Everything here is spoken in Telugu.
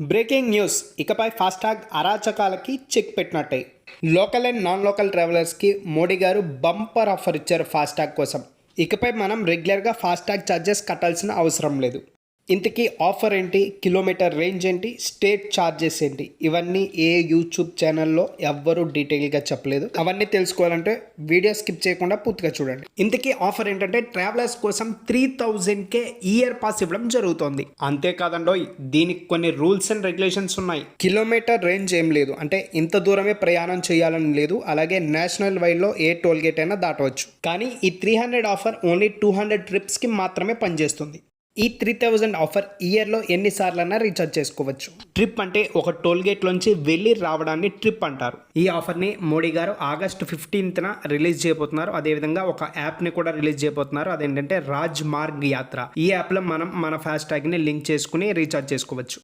Breaking news. ఇకపై ఫాస్టాగ్ అరాచకాలకి చెక్ పెట్టినట్టే. లోకల్ అండ్ నాన్ లోకల్ ట్రావెలర్స్కి మోడీ గారు బంపర్ ఆఫర్ ఇచ్చారు ఫాస్టాగ్ కోసం. ఇకపై మనం రెగ్యులర్గా ఫాస్టాగ్ ఛార్జెస్ కట్టాల్సిన అవసరం లేదు. ఇంతకీ ఆఫర్ ఏంటి? కిలోమీటర్ రేంజ్ ఏంటి? స్టేట్ ఛార్జెస్ ఏంటి? ఇవన్నీ ఏ యూట్యూబ్ ఛానల్లో ఎవ్వరూ డీటెయిల్గా చెప్పలేదు. అవన్నీ తెలుసుకోవాలంటే వీడియో స్కిప్ చేయకుండా పూర్తిగా చూడండి. ఇంతకీ ఆఫర్ ఏంటంటే ట్రావెలర్స్ కోసం త్రీ థౌజండ్కే ఇయర్ పాస్ ఇవ్వడం జరుగుతోంది. అంతేకాదండోయ్ దీనికి కొన్ని రూల్స్ అండ్ రెగ్యులేషన్స్ ఉన్నాయి. కిలోమీటర్ రేంజ్ ఏం లేదు. అంటే ఇంత దూరమే ప్రయాణం చేయాలని లేదు. అలాగే నేషనల్ వైడ్లో ఏ టోల్ గేట్ అయినా దాటవచ్చు. కానీ ఈ three hundred offer only two hundred ట్రిప్స్కి మాత్రమే పనిచేస్తుంది. ఈ త్రీ థౌజండ్ ఆఫర్ ఇయర్లో ఎన్నిసార్లైనా రీఛార్జ్ చేసుకోవచ్చు. ట్రిప్ అంటే ఒక టోల్ గేట్లోంచి వెళ్ళి రావడాన్ని ట్రిప్ అంటారు. ఈ ఆఫర్ని మోడీ గారు ఆగస్టు ఫిఫ్టీన్త్న రిలీజ్ చేయబోతున్నారు. అదేవిధంగా ఒక యాప్ని కూడా రిలీజ్ చేయబోతున్నారు. అదేంటంటే రాజ్ మార్గ్ యాత్ర. ఈ యాప్లో మనం మన ఫాస్ట్ ట్యాగ్ని లింక్ చేసుకుని రీఛార్జ్ చేసుకోవచ్చు.